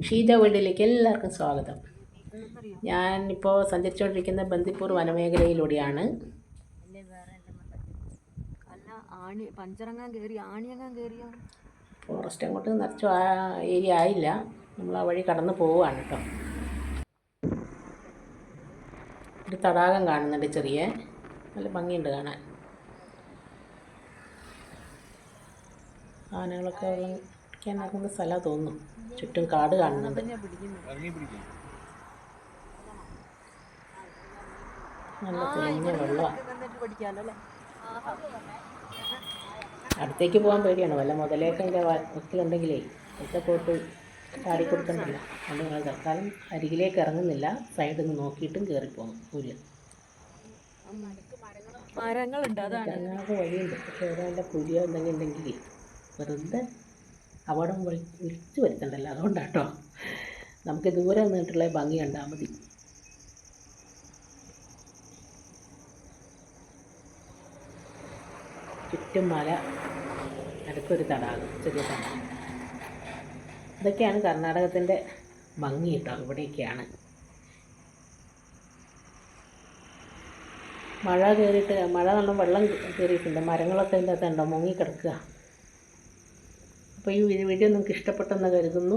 ഷീജ വീട്ടിലേക്ക് എല്ലാവർക്കും സ്വാഗതം. ഞാൻ ഇപ്പോൾ സഞ്ചരിച്ചുകൊണ്ടിരിക്കുന്ന ബന്ദിപ്പൂർ വനമേഖലയിലൂടെയാണ്. ഫോറസ്റ്റ് അങ്ങോട്ട് നിറച്ചു ആ ഏരിയ ആയില്ല. നമ്മൾ ആ വഴി കടന്ന് പോവുകയാണ് കേട്ടോ. ഒരു തടാകം കാണുന്നുണ്ട് ചെറിയ. നല്ല ഭംഗിയുണ്ട് കാണാൻ. ആനകളൊക്കെ വെള്ളം കുടിക്കാൻ സ്ഥലം തോന്നുന്നു ചുറ്റും കാട് കാണുന്നുണ്ട് നല്ല തെളിഞ്ഞ വെള്ളമാണ് അടുത്തേക്ക് പോകാൻ പേടിയാണ്. വല്ല മുതലേക്കന്റെ വക്കിലുണ്ടെങ്കിലേ ഒക്കെ പോയിട്ട് ചാടിക്കൊടുക്കണ്ടല്ലോ അതുകൊണ്ട് തൽക്കാലം അരികിലേക്ക് ഇറങ്ങുന്നില്ല. സൈഡിൽ നിന്ന് നോക്കിയിട്ടും കയറിപ്പോകും പുല്ല് മരങ്ങളുണ്ട് അതാണ്. വഴിയുണ്ട്. പക്ഷേ വല്ല പുലിയോ എന്തെങ്കിലും ഉണ്ടെങ്കിൽ വെറുതെ അപകടം വിളിച്ചു വരുത്തണ്ടല്ലോ. അതുകൊണ്ടാട്ടോ. നമുക്ക് ദൂരെ നിന്നിട്ടുള്ള ഭംഗി കണ്ടാൽ മതി. ചുറ്റും മല അടുത്തൊരു തടാകം ചെറിയ തടാകം. ഇതൊക്കെയാണ് കർണാടകത്തിന്റെ ഭംഗി കേട്ടോ ഇവിടെയൊക്കെയാണ്. മഴ കയറിയിട്ട് മഴ നല്ല വെള്ളം കയറിയിട്ടുണ്ട് മരങ്ങളൊക്കെ അതിന്റെ അകത്തുണ്ടോ മുങ്ങിക്കിടക്കുക. അപ്പോൾ ഈ വീഡിയോ നിങ്ങൾക്ക് ഇഷ്ടപ്പെട്ടെന്ന് കരുതുന്നു.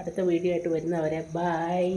അടുത്ത വീഡിയോ ആയിട്ട് വരുന്നവരെ ബായ്